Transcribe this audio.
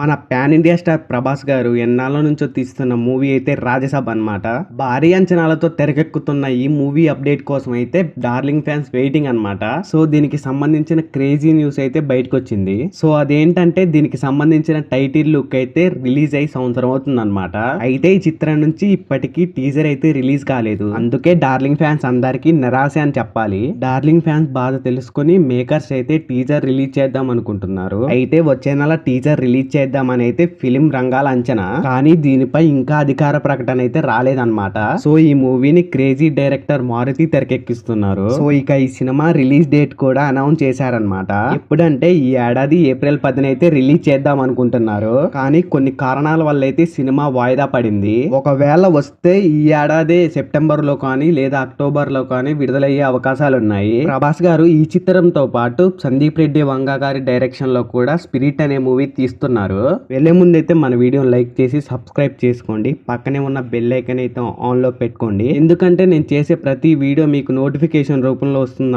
మన pan India star Prabhas గారు ఎన్నాళ్ళ నుంచో తీస్తున్న మూవీ అయితే రాజసభ అన్నమాట. భారీ అంచనాలతో తెరకెక్కుతున్న ఈ మూవీ అప్డేట్ కోసం అయితే డార్లింగ్ ఫ్యాన్స్ వెయిటింగ్ అన్నమాట. సో దీనికి సంబంధించిన క్రేజీ న్యూస్ అయితే బయటకు వచ్చింది సో అదేంటంటే దీనికి సంబంధించిన టైటిల్ లుక్ అయితే రిలీజ్ అయ్యి సంవత్సరం అవుతుంది అయితే ఈ చిత్రం నుంచి ఇప్పటికీ టీజర్ అయితే రిలీజ్ కాలేదు. అందుకే డార్లింగ్ ఫ్యాన్స్ అందరికీ నిరాశ అని చెప్పాలి. డార్లింగ్ ఫ్యాన్స్ బాధ తెలుసుకొని మేకర్స్ అయితే టీజర్ రిలీజ్ చేద్దాం అనుకుంటున్నారు. అయితే వచ్చే నెల టీజర్ రిలీజ్ చేద్దామని అయితే ఫిలిం రంగాల అంచనా. కానీ దీనిపై ఇంకా అధికార ప్రకటన అయితే రాలేదన్నమాట. సో ఈ మూవీని క్రేజీ డైరెక్టర్ మారుతి తెరకెక్కిస్తున్నారు. సో ఇక ఈ సినిమా రిలీజ్ డేట్ కూడా అనౌన్స్ చేశారనమాట ఎప్పుడంటే ఈ ఏడాది ఏప్రిల్ పదిన అయితే రిలీజ్ చేద్దాం అనుకుంటున్నారు కానీ కొన్ని కారణాల వల్ల అయితే సినిమా వాయిదా పడింది. ఒకవేళ వస్తే ఈ ఏడాది సెప్టెంబర్లో కానీ లేదా అక్టోబర్లో కానీ విడుదలయ్యే అవకాశాలు ఉన్నాయి ప్రభాస్ గారు ఈ చిత్రంతో పాటు సందీప్ రెడ్డి వంగ గారి డైరెక్షన్లో కూడా స్పిరిట్ అనే మూవీ తీస్తున్నారు. వెళ్ళే ముందు అయితే మన వీడియోని లైక్ చేసి సబ్స్క్రైబ్ చేసుకోండి. పక్కనే ఉన్న బెల్ ఐకన్ అయితే ఆన్లో పెట్టుకోండి. ఎందుకంటే నేను చేసే ప్రతి వీడియో మీకు నోటిఫికేషన్ రూపంలో వస్తుంది